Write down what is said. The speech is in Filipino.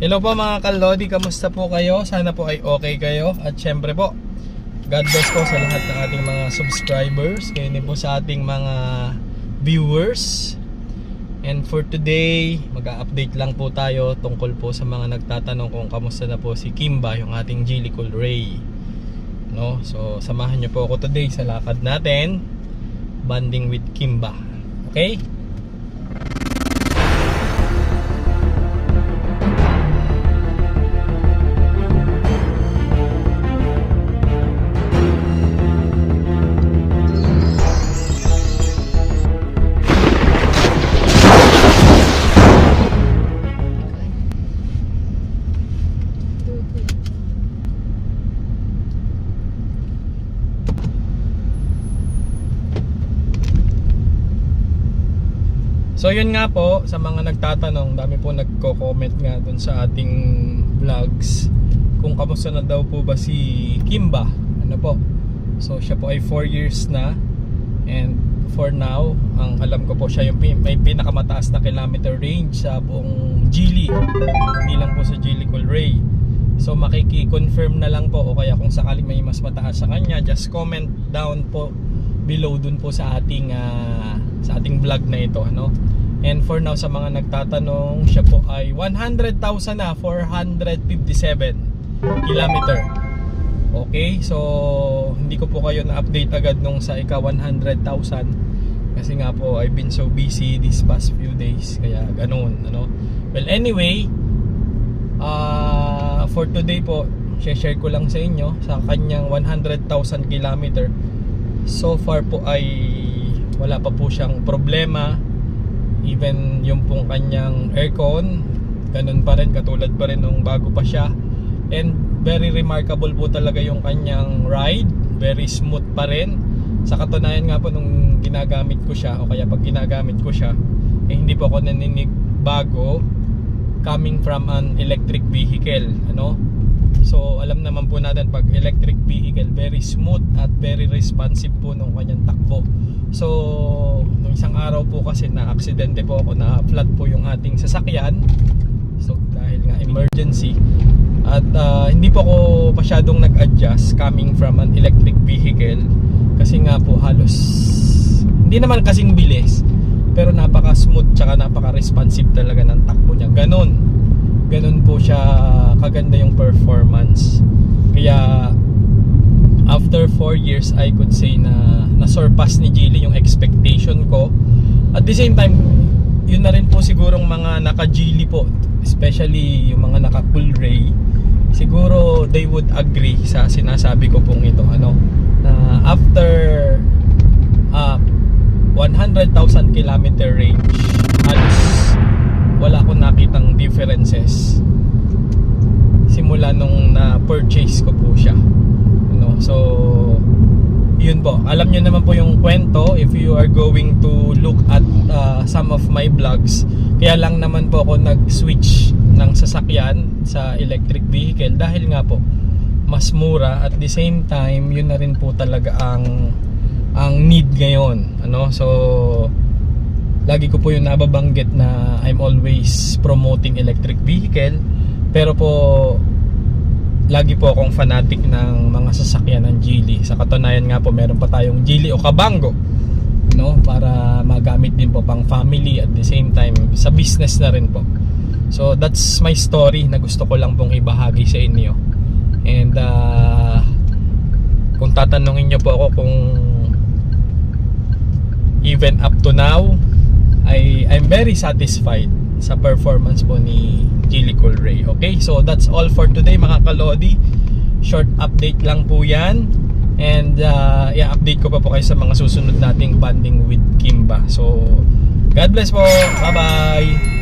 Hello po mga kalodi, kamusta po kayo? Sana po ay okay kayo at syempre po God bless po sa lahat ng ating mga subscribers Kayo din po sa ating mga viewers And for today, mag-update lang po tayo tungkol po sa mga nagtatanong kung kamusta na po si Kimba, yung ating Cool Ray no? So samahan niyo po ako today sa lakad natin Banding with Kimba Okay? So yun nga po, sa mga nagtatanong, dami po nagko-comment nga dun sa ating vlogs kung kamusta na daw po ba si Kimba. Ano po? So siya po ay 4 years na and for now, ang alam ko po siya yung may pinakamataas na kilometer range sa buong Geely. Hindi lang po sa Geely Ray. So makiki-confirm na lang po o kaya kung sakaling may mas mataas sa kanya, just comment down po below dun po sa ating ah, sa ating vlog na ito, no? And for now sa mga nagtatanong, siya po ay 100,000 na 457 kilometer. Okay, so hindi ko po kayo na-update agad nung sa ika 100,000 kasi nga po I've been so busy these past few days kaya ganun, ano. Well, anyway, ah for today po, share ko lang sa inyo sa kanyang 100,000 kilometer. So far po ay wala pa po siyang problema. Even yung pong kanyang aircon, ganun pa rin, katulad pa rin nung bago pa siya. And very remarkable po talaga yung kanyang ride. Very smooth pa rin. Sa katunayan nga po nung ginagamit ko siya, o kaya pag ginagamit ko siya, eh, hindi po ako naninig bago coming from an electric vehicle. Ano? Po natin pag electric vehicle very smooth at very responsive po nung kanyang takbo. So nung isang araw po kasi na aksidente po ako na flat po yung ating sasakyan. So dahil nga emergency at ah, hindi po ako masyadong nag-adjust coming from an electric vehicle kasi nga po halos hindi naman kasing bilis pero napaka smooth tsaka napaka responsive talaga ng takbo niya. Ganon ganun po siya kaganda yung performance kaya after 4 years I could say na na-surpass ni Geely yung expectation ko. At the same time yun na rin po sigurong mga naka Geely po especially yung mga naka Cool Ray. Siguro they would agree sa sinasabi ko pong ito ano na after uh, 100,000 kilometer range halos wala akong nakitang differences. Simula nung na-purchase ko po siya. No so yun po. Alam nyo naman po yung kwento if you are going to look at uh, some of my vlogs kaya lang naman po ako nag-switch ng sasakyan sa electric vehicle dahil nga po mas mura. At the same time yun na rin po talaga ang ang need ngayon. Ano so lagi ko po yung nababanggit na I'm always promoting electric vehicle. Pero po lagi po akong fanatic ng mga sasakyan ng Geely. Sa katunayan nga po meron pa tayong Geely o Kabango no? Para magamit din po pang family at the same time sa business na rin po. So that's my story na gusto ko lang pong ibahagi sa inyo. And uh, kung tatanungin niyo po ako kung even up to now I I'm very satisfied sa performance po ni Gilly Cool Ray. Okay? So that's all for today mga kalodi. Short update lang po 'yan. And uh, i-update ko pa po kayo sa mga susunod nating banding with Kimba. So God bless po. Bye-bye.